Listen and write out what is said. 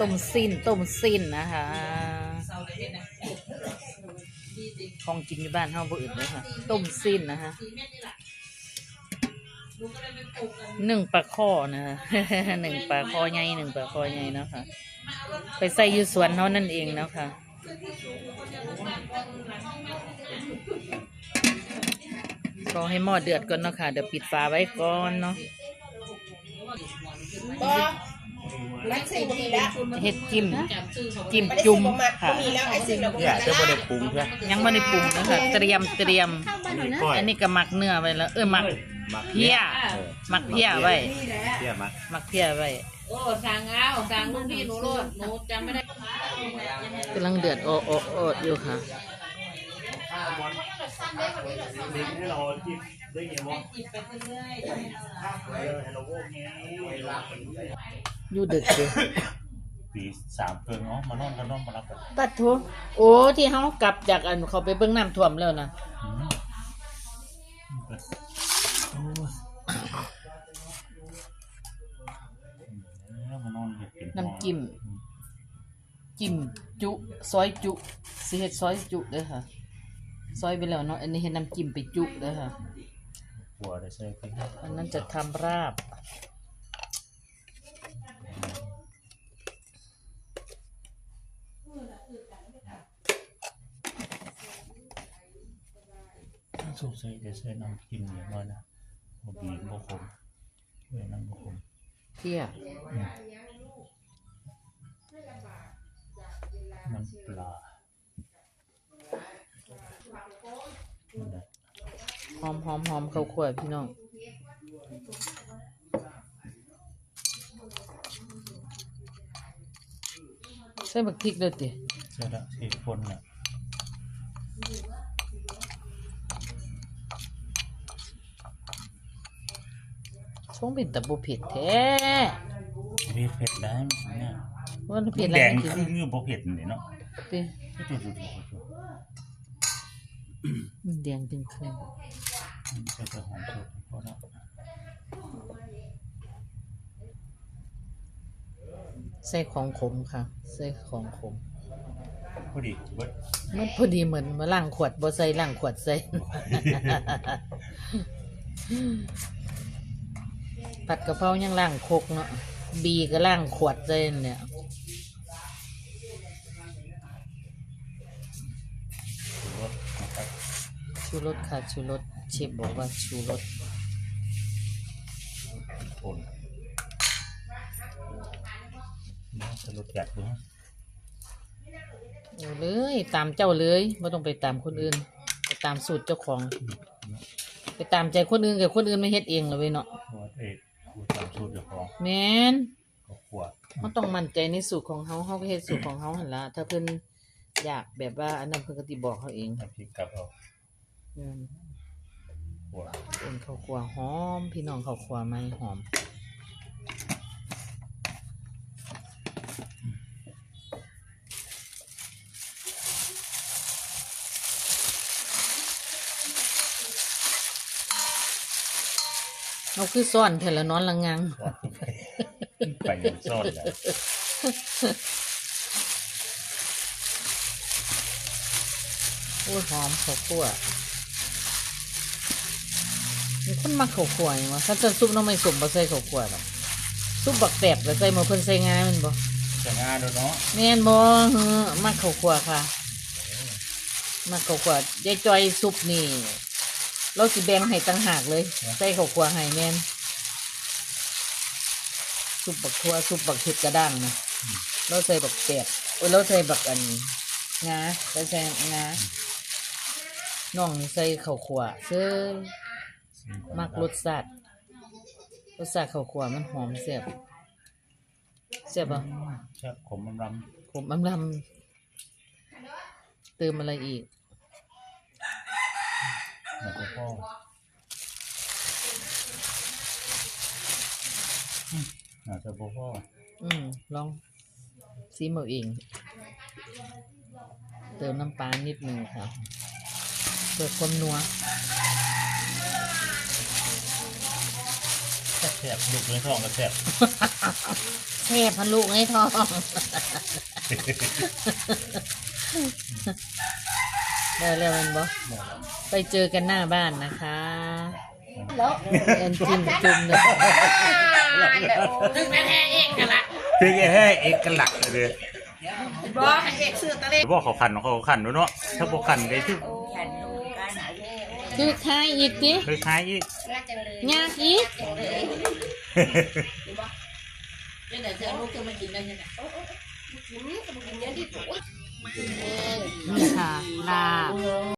ต้มสิ้นต้มสิ้นนะคะ ของกินอยู่บ้านเฮาบ่อื่นเลยค่ะ ต้มสิ้นนะคะหนึ่งปลาข้อนะคะหนึ่งปลาข้อใหญ่หนึ่งปลาข้อใหญ่เนาะคะ ไปใส่อยู่สวนเฮานั่นเองเนาะคะรอให้หม้อเดือดก่อนเนาะค่ะ เดี๋ยวปิดฝาไว้ก่อนเนาะ ก็นักสิ่งดีแล้วเฮ็ดจิ้ม จิ้มไม่ได้จุ่สิ่มงประมาทค่ะมีแล้วไอ้สิ่งเราเนี่ยจะไม่ได้ปรุงใช่ไหมยังไม่ได้ปรุงนะคะเตรียมเตรียมก้อยอันนี้ก็หมักเนื้อไว้แล้ว เออหมักหมักเพี้ยเออหมักเพี้ยไว้เพี้ยมักหมักเพี้ยไว้โอ้สั่งเอาสั่งลูกพี่หนูโลดหนูจำไม่ได้ กำลังเดือดโอโอโอดอยู่ค่ะ ให้เราจิบได้ไงวะให้เราโว้ไงอยู่ดึกเด้อปีสามเพิ่งอ๋อมานอนกันนอนมารับกันปัดโถโอ้ที่เฮากลับจากอันเขาไปเบิ่งน้ำท่วมแล้วนะอืมโอ้ยแล้วมานอนเห็ดเป็น้ำจิ้มจิ้มจุซอยจุสิเฮ็ดซอยจุเด้อค่ะ ซอยไปแล้วเนาะอันนี้เฮ็ดน้ำจิ้มไปจุเด้อค่ะหัวได้ใส่ไปอันนั้นจะทำราบสุกใส่ได้ใส่น้ำจิ้มอย่างน้อยนะบ่บีบบ่ขมเว้ยน้ำบ่ขมเพี้ยน้ำปลานั่นแหละ ห อมหอมหอมข้าวคั่วพี่น้องใส่บักพริกด้วยติเสร็จละสี่คนน่ะช่วงเป็นตะบุเผ็ดแท้มีเผ็ดได้ไหมเนี่ยว่ามันเผ็ดอะไรแดงไม่คืกิอนคือบ่เผ็ดนี่เนาะติ จุดจุดจุดจุดอืมแดงเป็นเครื่อง ใส่กระหอมสดพอแล้วใส่ของขมค่ะ ใส่ของขมพอดีเบิดมันพอดีเหมือนมาล้างขวดบ่ใส่ล้างขวดใส่ ผัดกะเพรายังล้างโคกเนาะบีก็ล้างขวดใส่นั่นเนี่ย ถือว่านะครับ ชูรสค่ะชูรสเชฟบอกว่าชูรสคนนะจะรสจัดดูฮะเอาเลยตามเจ้าเลยไม่ต้องไปตามคนอื่น ไปตามสูตรเจ้าของ ไปตามใจคนอื่นกับคนอื่นไม่เฮ็ดเองเลยเว้ยเนาะหัวเอ็ดหัวตามสูตรเจ้าของแมนก็ขวดเขาต้องมั่นใจในสูตรของเขาเขาก็เฮ็ดสูตรของเขาหันละถ้าเพิ่นอยากแบบว่าอันนั้นเพิ่นก็ติบอกเขาเอง น้ำพริกกับเอา อืมขวดเป็นข้าวคั่วหอม พี่น้องข้าวคั่วไหมหอมเราคือซ่อนเถอะละนอนละงัง ไปยังซ่อนเลยโอ้ยหอมข้าวคั่ว มีคนมักข้าวคั่วอย่างวะถ้าจะซุปน้องไม่สมบ่ใส่ข้าวคั่วหรอกซุปบักแตบก็ใส่มาเพิ่นใส่งาแมันบ่จะงานแล้วเนาะแม่นบ่เฮ้อมักข้าวคั่วค่ะมักข้าวคั่วยายจอยซุปนี่ เราสิแบ่งให้ต่างหากเลย ใส่ข้าวคั่วให้แม่นซุปบักทั่วซุปบักเห็ดกระด้างนะเราใส่บักแตบโอ้ยเราใส่บักอันงาเราใส่งาน้องนี่ใส่ข้าวคั่วเซ้ย มักรสชาติรสชาติข้าวคั่วมันหอมแซ่บแซ่บป่ะใช่ขมมันรผมอำลำเติมอะไรอีกำแล้วก็พ่ออืมอาจจะบ่พ่ออืมลองซีมเอาเองเติมน้ำปลานิดหนึ่งครับเพื่อความนัว ซ่บๆดุกในท้องก็แซ่บแซ่บพันลูกให้ท้องได้แล้วแมันบ่ไปเจอกันหน้าบ้านนะคะแล้วเอ็นจิ้มจุ่มเลยนึกแท้ๆเองกันละคือแค่เอกลักษณ์เลยบอกให้เอกซื้อตะเลบอกเขาขันเขาขันเนาะถ้าบอกขันได้ที่ คือคายอีกดิคล้ายๆอีกยากอีกเดี๋ยวเดี๋ยวลูกจะมากินได้ยังไงนี่ค่ะลาบ